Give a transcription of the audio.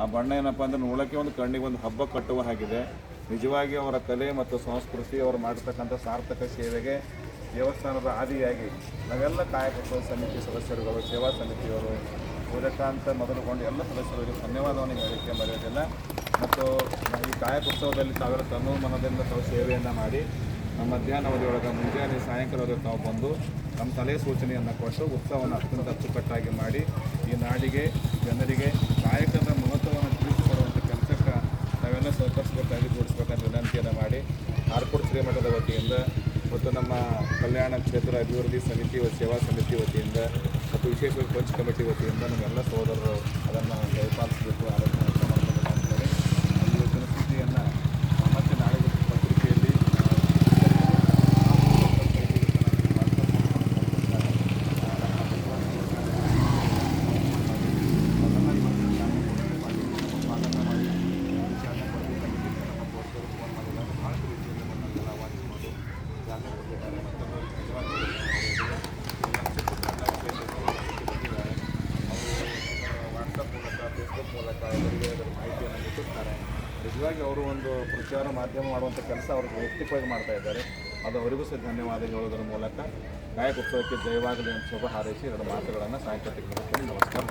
ಆ ಬಣ್ಣ ಏನಪ್ಪ ಅಂದ್ರೆ ನೋಡೋಕ್ಕೆ ಒಂದು ಕಣ್ಣಿಗೆ ಒಂದು ಹಬ್ಬ ಕಟ್ಟುವ ಹಾಗಿದೆ. ನಿಜವಾಗಿ ಅವರ ಕಲೆ ಮತ್ತು ಸಂಸ್ಕೃತಿ ಅವರು ಮಾಡಿರ್ತಕ್ಕಂಥ ಸಾರ್ಥಕ ಸೇವೆಗೆ ದೇವಸ್ಥಾನದ ಆದಿಯಾಗಿ ನಾವೆಲ್ಲ ಕಾಯಕ ಸಮಿತಿ ಸದಸ್ಯರುಗಳು, ಸೇವಾ ಸಮಿತಿಯವರು ಸೂರ್ಯಕಾಂತ ಮೊದಲುಗೊಂಡು ಎಲ್ಲ ಸದಸ್ಯರಿಗೆ ಧನ್ಯವಾದವನ್ನು ಹೇಳಿಕೆ ಮರೆಯೋದಿಲ್ಲ. ಮತ್ತು ಈ ಕಾಯಕೋತ್ಸವದಲ್ಲಿ ತಾವೆಲ್ಲ ತನು ಮನದಿಂದ ತಾವು ಸೇವೆಯನ್ನು ಮಾಡಿ ನಮ್ಮ ಅವಧಿಯೊಳಗೆ ಮುಂಜಾನೆ ಸಾಯಂಕಾಲದೊಳಗೆ ತಾವು ಬಂದು ನಮ್ಮ ತಲೆ ಸೂಚನೆಯನ್ನು ಕೊಟ್ಟು ಉತ್ಸವವನ್ನು ಅತ್ಯಂತ ಅಚ್ಚುಕಟ್ಟಾಗಿ ಮಾಡಿ ಈ ನಾಡಿಗೆ, ಜನರಿಗೆ ನಾವೆಲ್ಲ ಸಹಕರಿಸಬೇಕಾಗಿ ಜೋಡಿಸ್ಬೇಕಂತ ವಿನಂತಿಯನ್ನು ಮಾಡಿ ಆರ್ಕೋಟ್ ಶ್ರೀಮಠದ ವತಿಯಿಂದ ಮತ್ತು ನಮ್ಮ ಕಲ್ಯಾಣ ಕ್ಷೇತ್ರ ಅಭಿವೃದ್ಧಿ ಸಮಿತಿ ಸೇವಾ ಸಮಿತಿ ವತಿಯಿಂದ ಮತ್ತು ವಿಶೇಷವಾಗಿ ಪಂಚ್ ಕಮಿಟಿ ವತಿಯಿಂದ ನಮ್ಮೆಲ್ಲ ಸಹೋದರರು ಅದನ್ನು ದಯಪಾಲಿಸಬೇಕು ಮೂಲಕ ಅವರಿಗೆ ಅದರ ಮಾಹಿತಿಯನ್ನು ಮುಟ್ಟಿಸ್ತಾರೆ ನಿಜವಾಗಿ ಅವರು ಒಂದು ಪ್ರಚಾರ ಮಾಧ್ಯಮ ಮಾಡುವಂಥ ಕೆಲಸ ಅವ್ರಿಗೆ ವೈಯಕ್ತಿಕವಾಗಿ ಮಾಡ್ತಾ ಇದ್ದಾರೆ. ಅದು ಅವರಿಗೂ ಸಹ ಧನ್ಯವಾದ ಹೇಳೋದರ ಮೂಲಕ. ಗಾಯಕ ಉತ್ಸವಕ್ಕೆ ಜಯವಾಗಲಿ ಅಂತ ಶುಭ ಹಾರೈಸಿ ಎರಡು ಮಾತುಗಳನ್ನು ಸಾಂಕೇತಿಕ ನಮಸ್ಕಾರ